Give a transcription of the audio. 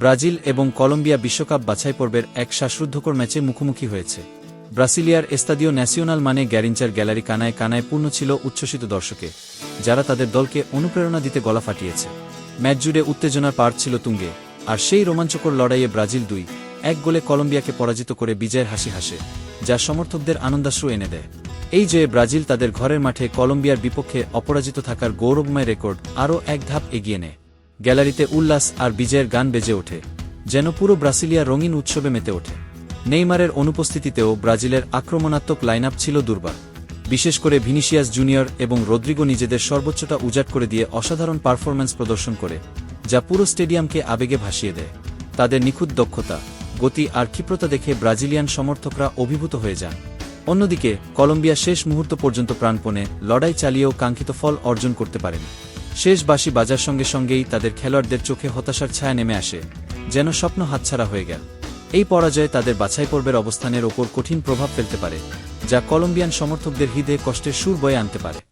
Brazil এবং Colombia বিশ্বকাপ বাছাই পর্বের এক শ্বাসরুদ্ধকর ম্যাচে মুখোমুখি হয়েছে। ব্রাসিলিয়ার এস্তাদিও ন্যাশনাল মানে গ্যারিঞ্চার গ্যালারি কানায় কানায় পূর্ণ ছিল উচ্ছ্বসিত দর্শকে, যারা তাদের দলকে অনুপ্রেরণা দিতে গলা ফাটিয়েছে। ম্যাচ জুড়ে উত্তেজনার পার ছিল তুঙ্গে, আর সেই রোমাঞ্চকর লড়াইয়ে ব্রাজিল দুই, এক গোলে কলম্বিয়াকে পরাজিত করে বিজয়ের হাসি হাসে, যা সমর্থকদের আনন্দাশ্রু এনে দেয়। এই জয়ে ব্রাজিল তাদের ঘরের মাঠে কলম্বিয়ার বিপক্ষে অপরাজিত থাকার গৌরবময় রেকর্ড আরও এক ধাপ এগিয়ে নেয়। গ্যালারিতে উল্লাস আর বিজয়ের গান বেজে ওঠে, যেন পুরো ব্রাসিলিয়া রঙিন উৎসবে মেতে ওঠে। নেইমারের অনুপস্থিতিতেও ব্রাজিলের আক্রমণাত্মক লাইনআপ ছিল দুর্বার। বিশেষ করে ভিনিসিয়াস জুনিয়র এবং রদ্রিগো নিজেদের সর্বোচ্চটা উজাট করে দিয়ে অসাধারণ পারফরম্যান্স প্রদর্শন করে, যা পুরো স্টেডিয়ামকে আবেগে ভাসিয়ে দেয়। তাদের নিখুঁত দক্ষতা, গতি আর ক্ষিপ্রতা দেখে ব্রাজিলিয়ান সমর্থকরা অভিভূত হয়ে যান। অন্যদিকে, কলম্বিয়া শেষ মুহূর্ত পর্যন্ত প্রাণপণে লড়াই চালিয়েও কাঙ্ক্ষিত ফল অর্জন করতে পারেনি। শেষ বাসি বাজার সঙ্গে সঙ্গেই তাদের খেলোয়াড়দের চোখে হতাশার ছায়া নেমে আসে, যেন স্বপ্ন হাতছাড়া হয়ে গেল। এই পরাজয়ে তাদের বাছাই পর্বের অবস্থানের ওপর কঠিন প্রভাব ফেলতে পারে, যা কলম্বিয়ান সমর্থকদের হৃদয়ে কষ্টের সুর বয়ে আনতে পারে।